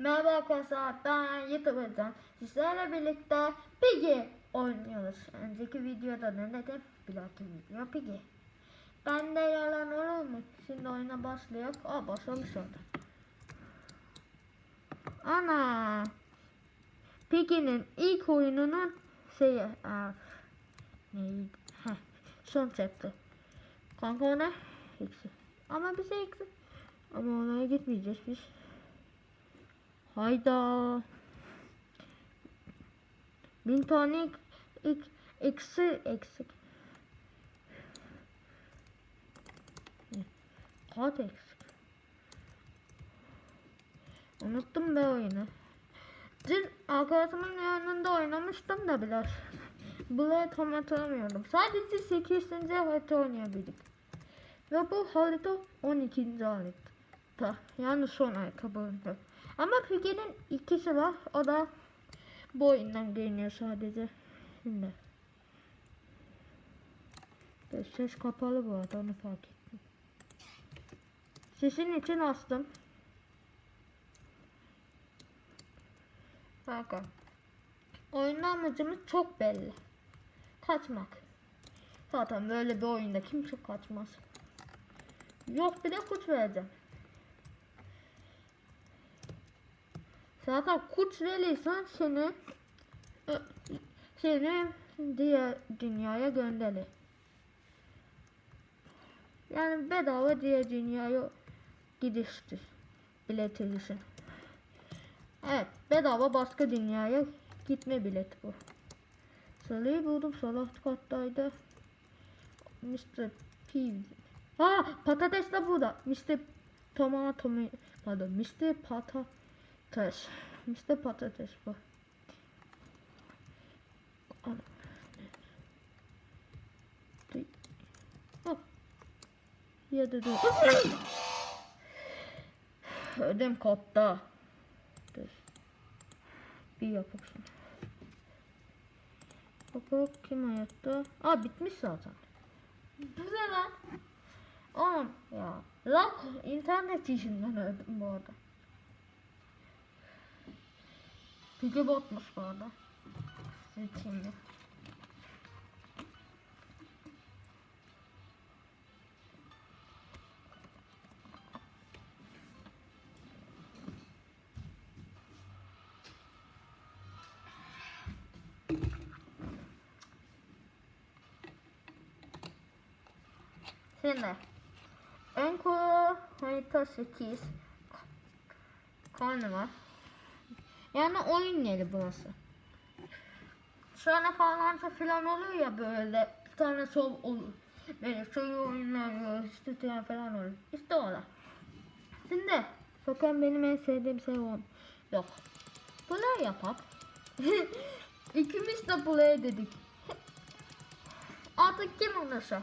Merhaba arkadaşlar ben YouTuber'dan sizlerle birlikte Piggy oynuyoruz. Önceki videoda ne dedim? Dahaki video Piggy. Ben de yalan olur mu? Şimdi oyuna başlıyor. Aa başlamış orada. Ana. Piggy'nin ilk oyununun şeyi. Aa, neydi? Heh, son chapter. Kanka o ne? Eksi. Ama bize eksi. Ama oraya gitmeyeceğiz biz. Hayda. Bin tane ek, ek, eksi eksik. Kaç eksik? Unuttum be oyunu. Dün arkadaşımın yanında oynamıştım da biraz. Burayı tam hatırlamıyorum. Sadece 8. harita oynayabildik. Ve bu harita 12. harita. Yani son harita. Ama Piggy'nin ikisi var. O da bu oyundan görünüyor sadece. Şimdi. Ses kapalı bu arada onu fark ettim. Sesin için astım. Bakın. Oyunun amacımız çok belli. Kaçmak. Zaten böyle bir oyunda kimse kaçmaz. Yok bir de kuş vereceğim. Zaten kuş verirsen seni ö- seni diğer dünyaya gönderir. Yani bedava diğer dünyaya gidiştir. Bileti Evet, bedava başka dünyaya gitme bileti bu. Salıyı buldum, sol alt kattaydı. Mr. P. Ha, patates de burada. Mr. Tomato, pardon, Mr. Patates. Mr. Patates bu. Hop. Ya da dur. Ödem koptu. Dur. Bir yapalım şunu. Bakalım kim hayatta? Aa bitmiş zaten. Bu ne lan? Oğlum ya. Lan internet yüzünden öldüm bu arada. Piggy botmuş bu arada. Seçeyim de. Şimdi ön kolu harita 8 karnı. Yani oyun yeri burası. Sonra falan falan oluyor ya böyle bir tane sol olur. Böyle şey oyunlar işte tane falan olur. İşte orada. Şimdi bakın benim en sevdiğim şey o. Yok. Play yapak. İkimiz de play dedik. Artık kim oynasa?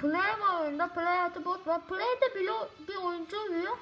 Play var oyunda, Play artı bot var. Play'de bile bir oyuncu oluyor.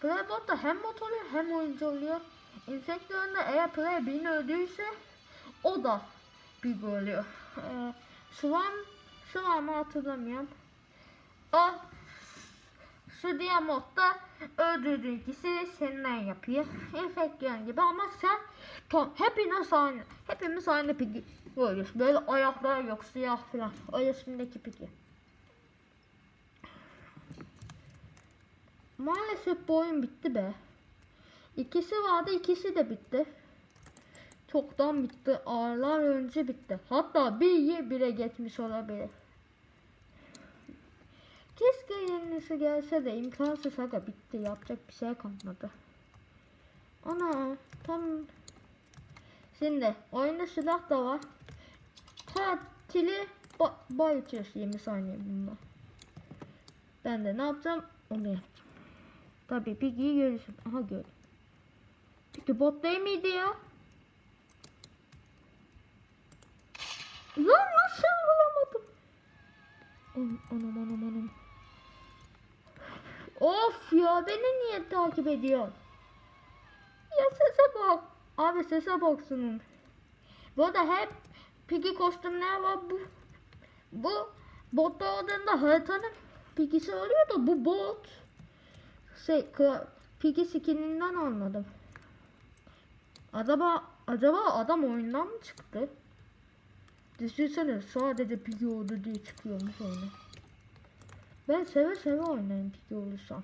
Play bot da hem bot oluyor hem oyuncu oluyor. Infection'da eğer Play birini öldürürse o da bir oluyor. Ee, Swan, Swan'ı hatırlamıyorum. O şu diğer modda öldürdüğün kişi senden yapıyor. Infection gibi ama sen tam hepiniz aynı. Hepimiz aynı pigi oluyoruz. Böyle ayaklar yok siyah falan. O resimdeki pigi. Maalesef bu oyun bitti be. İkisi vardı ikisi de bitti. Çoktan bitti. Ağırlar önce bitti. Hatta bir bile geçmiş olabilir. Keşke yenisi gelse de imkansız aga bitti. Yapacak bir şey kalmadı. Ana tam Şimdi oyunda silah da var. Katili ba bayıtıyoruz 20 saniye bunda. Ben de ne yapacağım onu yapacağım. Tabii Piggy'yi görürsün. Aha gördüm. Piggy bot değil miydi ya? Lan nasıl bulamadım? Anam anam anam. Of ya beni niye takip ediyor? Ya sese bak. Abi sese baksın. Bu arada hep Piggy kostümler var bu. Bu bot olduğunda haritanın Piggy'si oluyor da bu bot. Şey, Piggy skininden almadım. Acaba acaba adam oyundan mı çıktı? Düşünsene sadece Piggy oldu diye çıkıyormuş oyuna. Ben seve seve oynayayım Piggy olursam.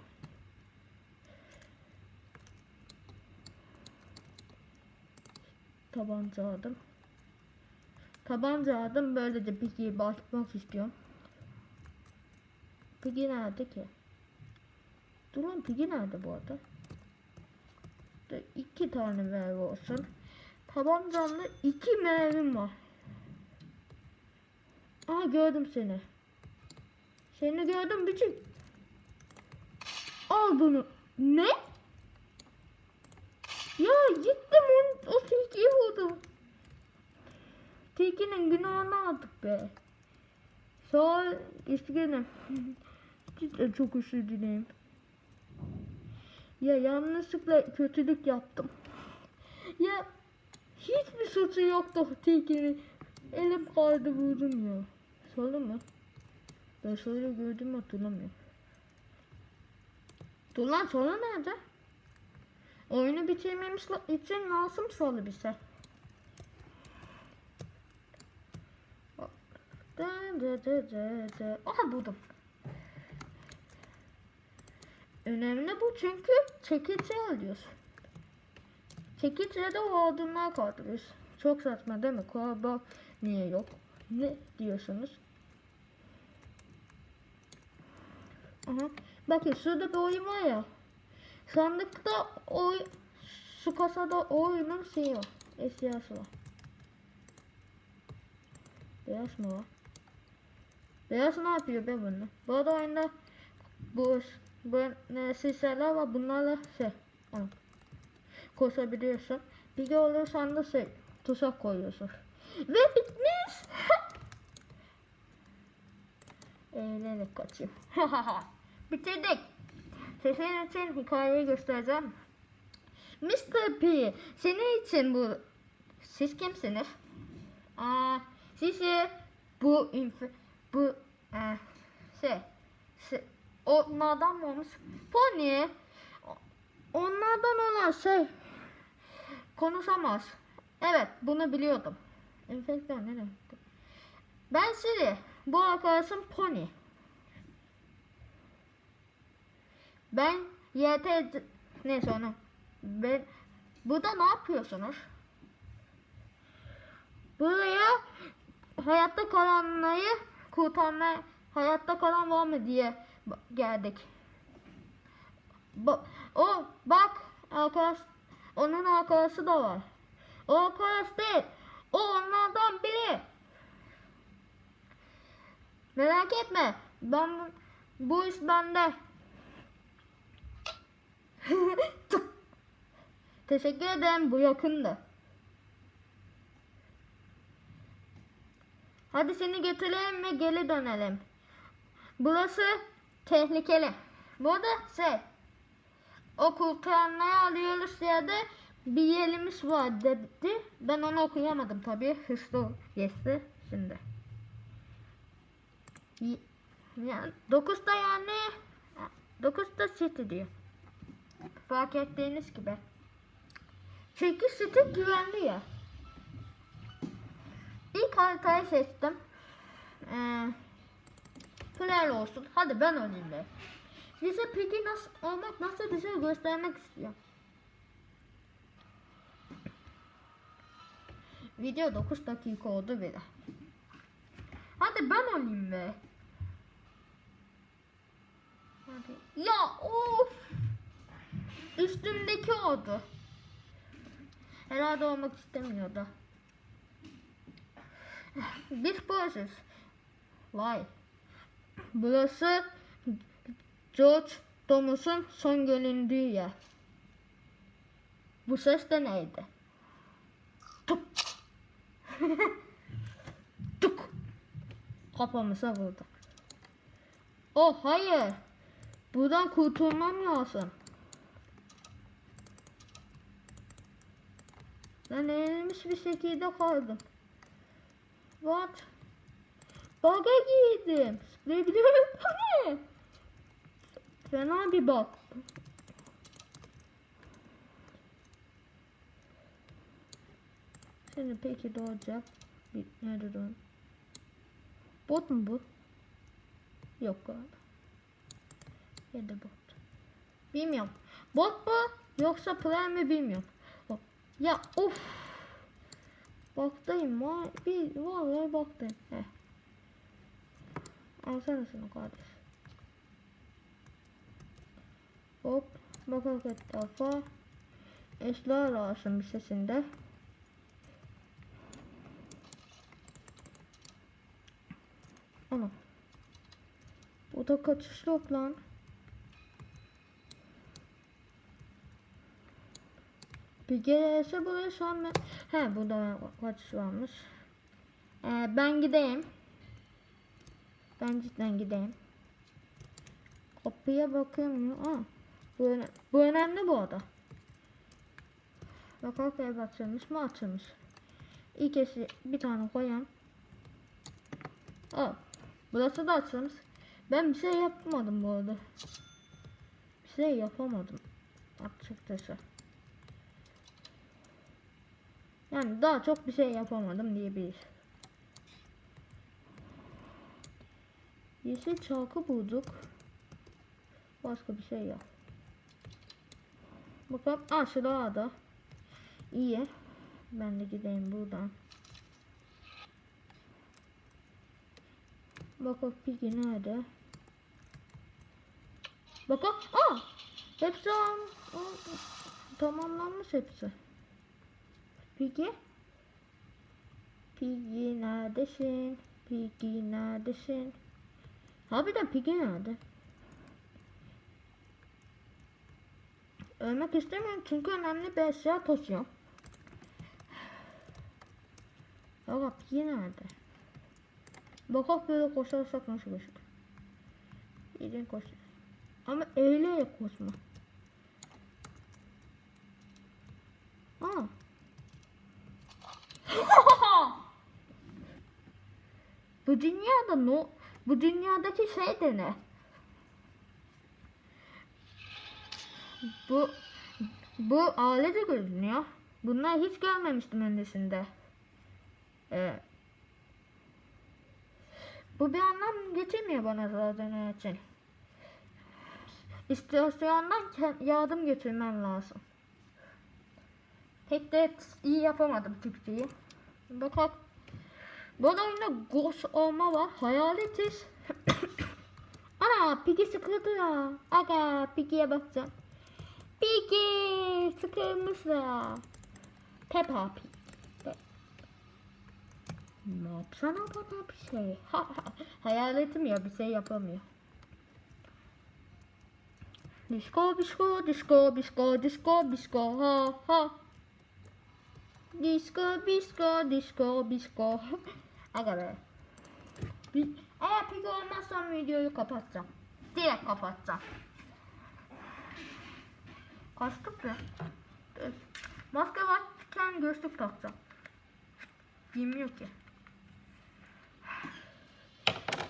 Tabanca aldım. Tabanca aldım böylece Piggy'yi bakmak istiyorum. Piggy nerede ki? Dur lan Piggy nerede bu arada? İki tane mermi olsun. Tabancamda iki mermim var. Aa gördüm seni. Seni gördüm bücük. Al bunu. Ne? Ya gittim onu, o tilkiyi vurdum. Tilkinin günahını aldık be. Sağ ol üzgünüm. Cidden çok dilerim. Ya yanlışlıkla kötülük yaptım. Ya hiçbir suçu yoktu tilkinin. Elim kaydı vurdum ya. Sonra mı? Ben sonra gördüm hatırlamıyorum. Dur lan sonra nerede? Oyunu bitirmemiz la- için lazım sonra bize. Dın dı dı dı dı. Aha buldum. Önemli bu çünkü çekici alıyoruz. Çekiçle de o adımlar kaldırıyoruz. Çok saçma değil mi? Kurbağa niye yok? Ne diyorsunuz? Aha. Bakın şurada bir oyun var ya. Sandıkta oy su kasada oyunun şeyi var. Eşyası var. Beyaz mı var? Beyaz ne yapıyor be bunu? Bu arada oyunda bu bu ne sisler var bunlarla şey ana, koşabiliyorsun. Bir de olursan da şey tuzak koyuyorsun. Ve bitmiş. Eğlenerek kaçayım. Bitirdik. Sesin için hikayeyi göstereceğim. Mr. P, senin için bu... Siz kimsiniz? Aa, sizi bu inf bu e, şey, şey onlardan mı olmuş? Pony onlardan olan şey konuşamaz. Evet bunu biliyordum. Enfeksiyon ne demek? Ben Siri. Bu arkadaşım Pony. Ben YT neyse onu. Ben burada ne yapıyorsunuz? Buraya hayatta kalanları kurtarmaya hayatta kalan var mı diye geldik. Ba- o bak arkadaş onun arkadaşı da var. O arkadaş değil. O onlardan biri. Merak etme. Ben bu, iş bende. Teşekkür ederim. Bu yakındı. Hadi seni götürelim ve geri dönelim. Burası tehlikeli. Burada şey o kurtaranları alıyoruz ya da bir yerimiz var dedi. Ben onu okuyamadım tabii. Hızlı geçti şimdi. Yani 9'da yani 9'da City diyor. Fark ettiğiniz gibi. Çünkü City güvenli ya. İlk haritayı seçtim. Ee, Player olsun. Hadi ben oynayayım be. Size peki nasıl olmak nasıl bir şey göstermek istiyorum. Video 9 dakika oldu bile. Hadi ben oynayayım be. Hadi. Ya of. Üstümdeki oldu. Herhalde olmak istemiyordu. Biz burasız. Vay. Burası George Thomas'ın son göründüğü yer. Bu ses de neydi? Tuk. Tuk. Kafamıza vurdu. Oh hayır. Buradan kurtulmam lazım. Ben eğilmiş bir şekilde kaldım. What? Baga giydim. Ne biliyorum bu ne? Fena bir bak. Şimdi peki doğacak. Bir, nerede doğun? Bot mu bu? Yok galiba. Ya da bot. Bilmiyorum. Bot mu yoksa player mi bilmiyorum. Bak. Ya of. Baktayım. Bir vallahi baktım. Heh. Alsana şunu kardeş. Hop. Bakalım etrafa. Esra lazım bir sesinde. Ana. Bu da kaçış yok lan. Bir gelirse buraya ben... He burada kaçış varmış. Ee, ben gideyim. Ben cidden gideyim. Kapıya bakayım. Aa, bu, öne- bu önemli bu arada. Bakalım ev açılmış mı açılmış. İlk eşi bir tane koyayım. Aa, burası da açılmış. Ben bir şey yapmadım bu arada. Bir şey yapamadım. Açıkçası. Yani daha çok bir şey yapamadım diyebiliriz. Yeşil çalkı bulduk. Başka bir şey yok. Bakalım aşağıda. İyi. Ben de gideyim buradan. Bakalım Piggy nerede? Bakalım. Aa! Hepsi an, an- tamamlanmış hepsi. Piggy? Piggy neredesin? Piggy neredesin? Harbiden Piggy nerede? Ölmek istemiyorum çünkü önemli bir eşya taşıyorum. Ama Piggy nerede? Bakak böyle koşarsak nasıl koşar? İyice koşar. Ama eğilerek koşma. Aa. bu dünyada no bu dünyadaki şey de ne? Bu bu ailece görünüyor. Bunları hiç görmemiştim öncesinde. Ee, bu bir anlam getirmiyor bana zaten için. İstasyondan yardım getirmem lazım. Pek de iyi yapamadım Türkçeyi. Bakalım. Bu oyunda ghost olma var. Hayaletiz. Ana Piggy sıkıldı ya. Aga Piggy'ye bakacağım. Piggy sıkılmış ya. Peppa Pig. Ne yapsana bana bir şey. Ha, ha. Hayaletim ya bir şey yapamıyor. Disco, disco, disco, disco, disco, disco, ha, ha. Disco, disco, disco, disco. Aga be. Bir, eğer peki olmazsam videoyu kapatacağım. Direkt kapatacağım. Kaçtık. Dur. Maske varken gözlük takacağım. Bilmiyor ki.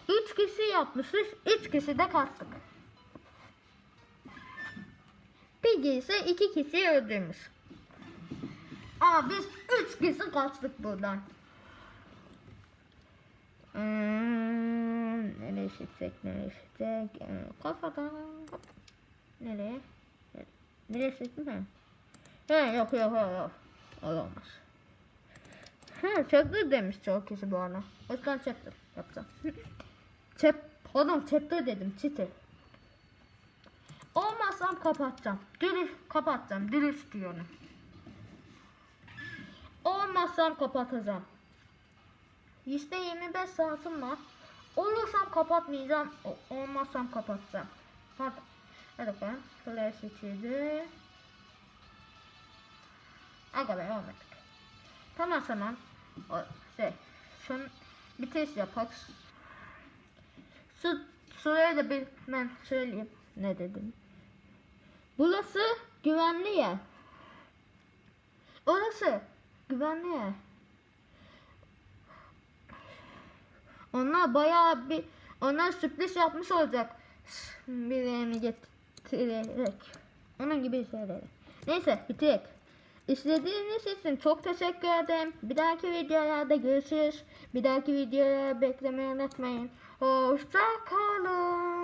Üç kişi yapmışız. Üç kişi de kaçtık. Piggy ise iki kişi öldürmüş. Aa biz üç kişi kaçtık buradan. Hmm, nereye gidecek, nereye gidecek? Ee, kafadan. Nereye? Nereye gittin mi? He yok yok yok yok. Olamaz. He chapter demiş çok kişi bu arada. O yüzden chapter yapacağım. Chap, pardon chapter dedim çiti. Olmazsam kapatacağım. Dürüst kapatacağım. Dürüst diyorum. Olmazsam kapatacağım. İşte 25 saatim var. Olursam kapatmayacağım. Olmazsam kapatacağım. Hadi. Hadi bakalım. Flash içiydi. Aga be olmadık. Tamam tamam. O, şey. Bir test yapak. Şu şuraya da bir ben söyleyeyim. Ne dedim. Burası güvenli yer. Orası güvenli yer. Onlar bayağı bir onlar sürpriz yapmış olacak. Birilerini getirerek. Onun gibi şeyler. Neyse bitirek. İzlediğiniz için çok teşekkür ederim. Bir dahaki videolarda görüşürüz. Bir dahaki videoya beklemeyi unutmayın. Hoşça kalın.